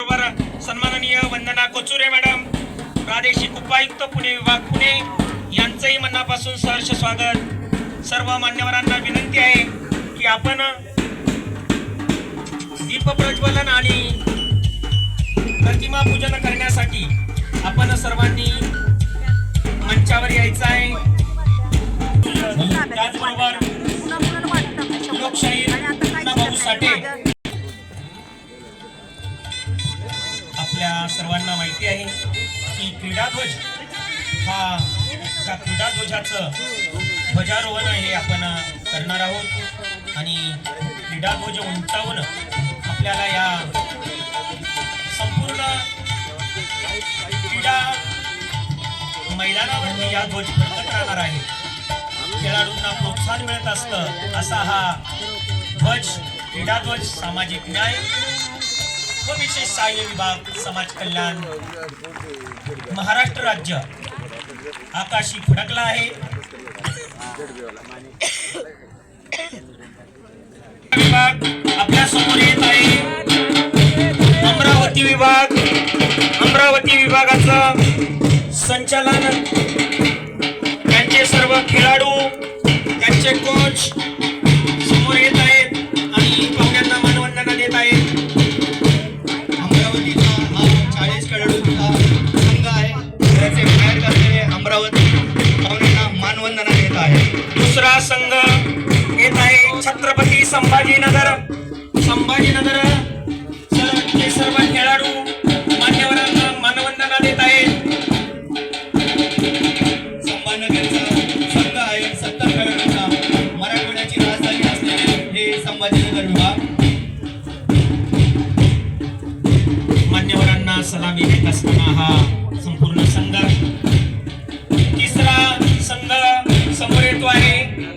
बरोबर सन्माननीय वंदना कोचुरे मॅडम प्रादेशिक उपायुक्त पुणे विभाग पुणे यांचंही मनापासून सहर्ष स्वागत. सर्व मान्यवरांना विनंती आहे की आपण दीप प्रज्वलन आणि प्रतिमा पूजन करण्यासाठी आपण सर्वांनी मंचावर यायचं आहे. त्याचबरोबर लोकशाही भाऊ साठे. आपणा सर्वांना माहिती आहे की क्रीडाध्वज हा त्या क्रीडाध्वजाचं ध्वजारोहण हे आपण करणार आहोत. आणि क्रीडाध्वज उंचावून आपल्याला या संपूर्ण क्रीडा मैदानावरती या ध्वज फडकत राहणार आहे. खेळाडूंना प्रोत्साहन मिळत असतं असा हा ध्वज क्रीडाध्वज सामाजिक न्याय व विशेष सहाय्य विभाग समाज कल्याण महाराष्ट्र राज्य. आकाशी फडकला आहे. विभाग आपल्यासमोर येत आहे. अमरावती विभाग अमरावती विभागाचं संचालन खेळाडूंचा संघ आहे त्याचे बाहेर असलेले अमरावती पाहुण्यांना मानवंदना देत आहे दुसरा संघ येत आहे छत्रपती संभाजीनगर. संभाजीनगर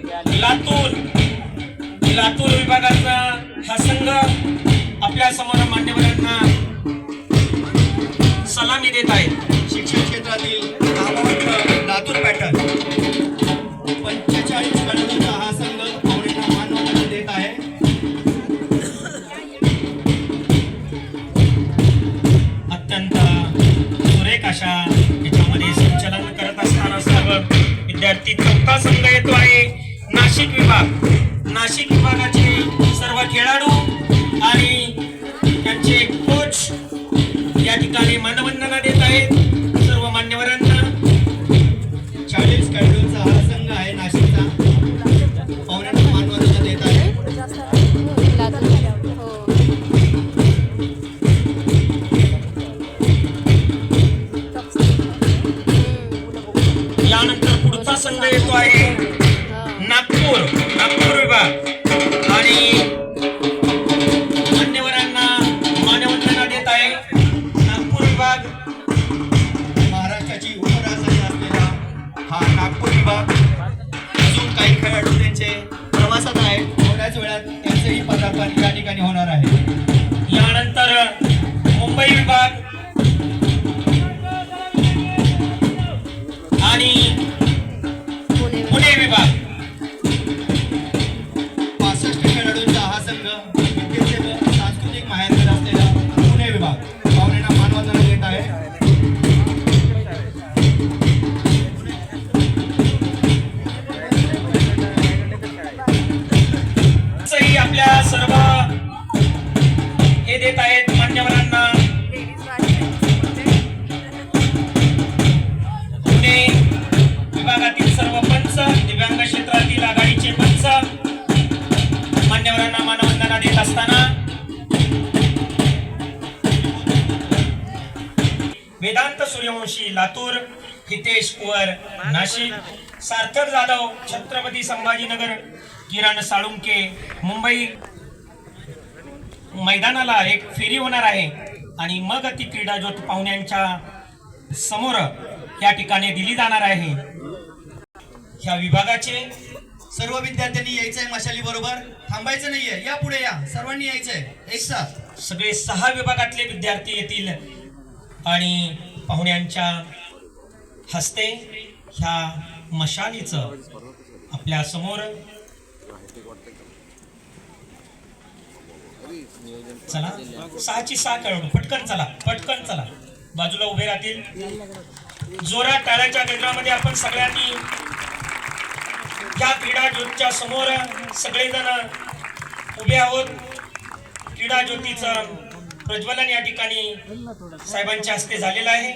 लातूर लातूर विभागाचा हा संघ आपल्यासमोर मान्यवरांना सलामी देत आहेत शिक्षण क्षेत्रातील लातूर पॅटर्न पंचेचाळीस खेळाडूंचा हा संघ पाहुण्यांना मानवंदना देत आहे. अत्यंत सुरेख अशा याच्यामध्ये संचलन करत असताना सर्व विद्यार्थी चौथा संघ येतो आहे. नाशिक विभाग. नाशिक विभागाचे सर्व खेळाडू आपल्या सर्व हे देत आहेत मान्यवरांना. पुणे विभागातील सर्व पंच दिव्यांग क्षेत्रातील आघाडीचे पंच मान्यवरांना मानवंदना देत असताना वेदांत सूर्यवंशी लातूर हितेश कुवर नाशिक सार्थक जाधव छत्रपती संभाजीनगर किरण साळुंके. मुंबई मैदानाला एक फेरी होणार आहे. आणि मग ती क्रीडा ज्योत पाहुण्यांच्या समोर या ठिकाणी दिली जाणार आहे. ह्या विभागाचे सर्व विद्यार्थ्यांनी यायचंय मशाली बरोबर थांबायचं नाहीये. या पुढे या. सर्वांनी यायचंय. एक साथ सगळे सहा विभागातले विद्यार्थी येतील. आणि पाहुण्यांच्या हस्ते ह्या मशालीचं आपल्यासमोर चला. सहाची सहा खेळाडू. पटकन चला. पटकन चला. बाजूला उभे राहतील. जोरात टाळ्याच्या गजरामध्ये आपण सगळ्यांनी या क्रीडा ज्योतच्या समोर सगळेजण उभे आहोत. क्रीडा ज्योतीचं प्रज्वलन या ठिकाणी साहेबांच्या हस्ते झालेलं आहे.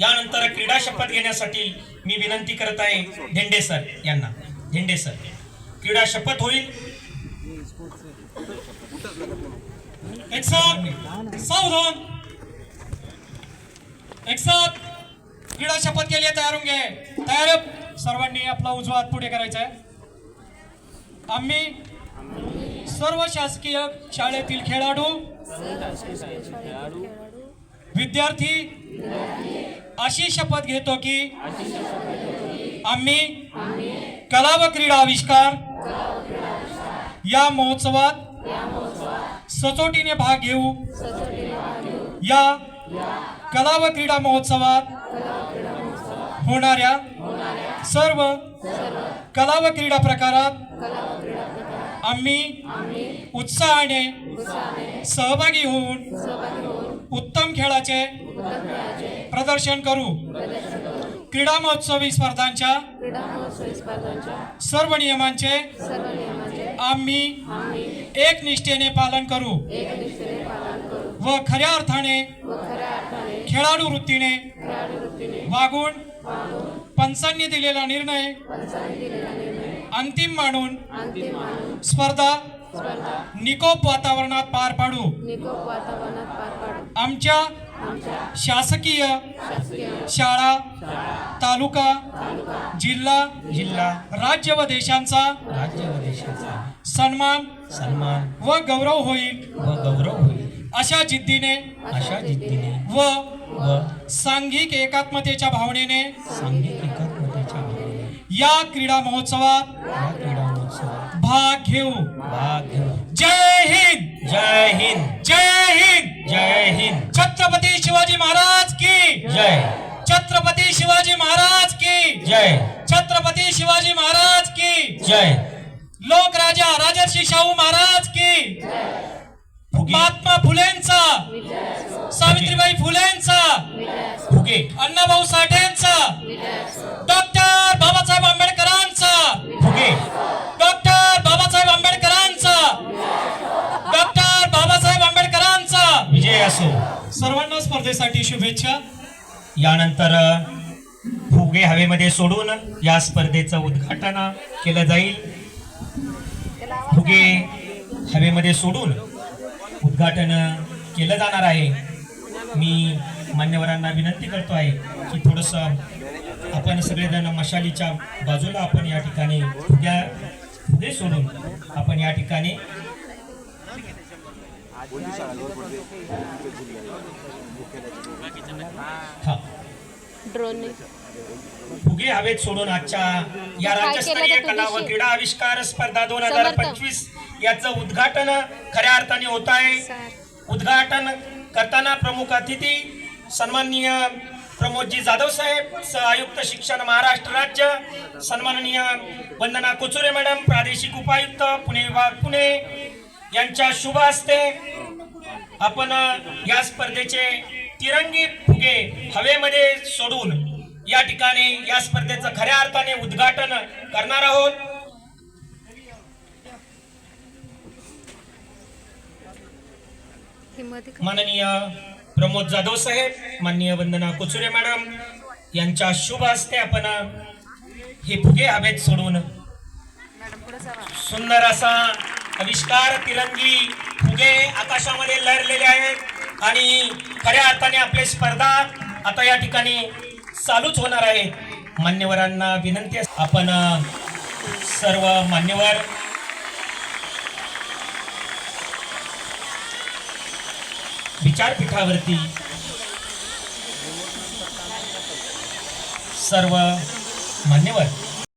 यानंतर क्रीडा शपथ घेण्यासाठी मी विनंती करत आहे धेंडे सर यांना. धेंडे सर. क्रीडा शपथ होईल. एक साथ सावधान. एक साथ क्रीडा शपथ केली आहे तयार होऊन घे तयार सर्वांनी आपला उजवा हात पुढे करायचा आहे. आम्ही सर्व शासकीय शाळेतील खेळाडू विद्यार्थी अशी शपथ घेतो की आम्ही कला व क्रीडा आविष्कार या महोत्सवात सचोटीने भाग घेऊ. या कला व क्रीडा महोत्सवात होणाऱ्या सर्व कला व क्रीडा प्रकारात आम्ही उत्साहाने सहभागी होऊन उत्तम खेळाचे प्रदर्शन करू. क्रीडा महोत्सवी स्पर्धांच्या सर्व नियमांचे आम्ही एक निष्ठेने पालन करू. व खऱ्या अर्थाने खेळाडू वृत्तीने वागून पंचांनी दिलेला निर्णय अंतिम मानून स्पर्धा निकोप वातावरणात पार पाडू. आमच्या शासकीय शाळा तालुका जिल्हा जिल्हा. राज्य व देशांचा राज्य व देशाचा सन्मान सन्मान व गौरव होईल. व गौरव होईल. अशा जिद्दीने अशा जिद्दीने व व सांघिक एकात्मतेच्या भावनेने सांघिक एकात्मतेच्या भावनेने या क्रीडा महोत्सवात या क्रीडा महोत्सवात भाग घेऊ. भाग घेऊ. जय हिंद! जय। छत्रपती शिवाजी महाराज की। जय। लोकराजा राजर्षी शाहू महाराज की। महात्मा फुलेंचा। सावित्रीबाई फुलेंचा। फुगे। अण्णाभाऊ साठेंचा। डॉक्टर बाबासाहेब आंबेडकरांचा। फुगे। डॉक्टर बाबासाहेब आंबेडकरांचा। डॉक्टर बाबासाहेब आंबेडकरांचा। विजय असो। सर्वांना स्पर्धेसाठी शुभेच्छा। यानंतर फुगे हवेमध्ये सोडून या स्पर्धेचं उद्घाटन केलं जाईल. फुगे हवेमध्ये सोडून उद्घाटन केलं जाणार आहे. मी मान्यवरांना विनंती करतो आहे की थोडंसं आपण सगळेजण मशालीच्या बाजूला आपण या ठिकाणी फुग्या फुगे सोडून आपण या ठिकाणी ड्रोन फुगे हवेत सोडून आजच्या या राज्यस्तरीय केलं व? क्रीडा आविष्कार स्पर्धा दोन हजार. पंचवीस याचं उद्घाटन खऱ्या अर्थाने होत आहे उद्घाटन करताना प्रमुख अतिथी सन्माननीय प्रमोदजी जाधव साहेब सह आयुक्त शिक्षण महाराष्ट्र राज्य सन्माननीय वंदना कोचुरे मॅडम प्रादेशिक उपायुक्त पुणे विभाग पुणे यांच्या शुभ हस्ते आपण या स्पर्धेचे तिरंगी फुगे हवेमध्ये सोडून या ठिकाणी या स्पर्धेचं खऱ्या अर्थाने उद्घाटन करणार आहोत. माननीय प्रमोद जाधव साहेब माननीय वंदना कुचुरे मॅडम यांच्या शुभ हस्ते आपण हे फुगे हवेत सोडून सुंदर असा आविष्कार तिरंगी फुगे आकाशामध्ये लहरलेले आहेत आणि खऱ्या अर्थाने आपले स्पर्धा आता या ठिकाणी चालूच होणार आहे. मान्यवरांना विनंती आपण सर्व मान्यवर विचारपीठावरती सर्व मान्यवर